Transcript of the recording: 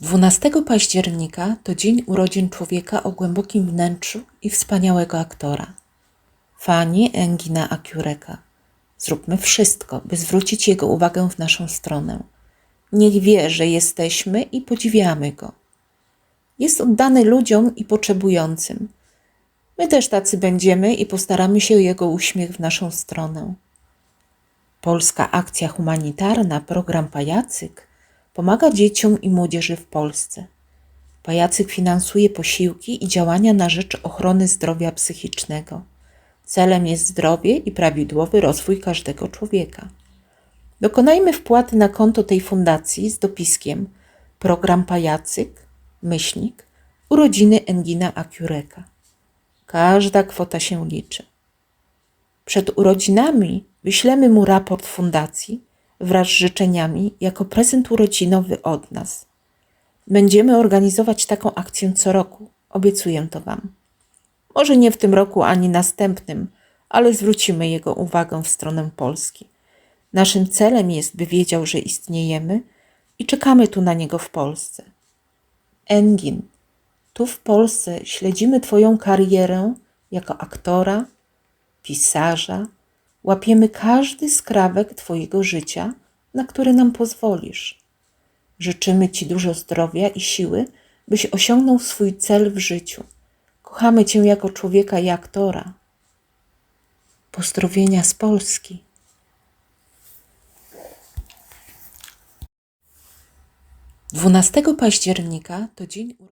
12 października to dzień urodzin człowieka o głębokim wnętrzu i wspaniałego aktora. Fani Engina Akiureka. Zróbmy wszystko, by zwrócić jego uwagę w naszą stronę. Niech wie, że jesteśmy i podziwiamy go. Jest oddany ludziom i potrzebującym. My też tacy będziemy i postaramy się o jego uśmiech w naszą stronę. Polska akcja humanitarna, program Pajacyk, pomaga dzieciom i młodzieży w Polsce. Pajacyk finansuje posiłki i działania na rzecz ochrony zdrowia psychicznego. Celem jest zdrowie i prawidłowy rozwój każdego człowieka. Dokonajmy wpłaty na konto tej fundacji z dopiskiem Program Pajacyk, myślnik, urodziny Engina Akiureka. Każda kwota się liczy. Przed urodzinami wyślemy mu raport fundacji wraz z życzeniami jako prezent urodzinowy od nas. Będziemy organizować taką akcję co roku, obiecuję to Wam. Może nie w tym roku ani następnym, ale zwrócimy jego uwagę w stronę Polski. Naszym celem jest, by wiedział, że istniejemy i czekamy tu na niego w Polsce. Engin, tu w Polsce śledzimy Twoją karierę jako aktora, pisarza, łapiemy każdy skrawek Twojego życia, na który nam pozwolisz. Życzymy Ci dużo zdrowia i siły, byś osiągnął swój cel w życiu. Kochamy Cię jako człowieka i aktora. Pozdrowienia z Polski. Dwunastego października to dzień.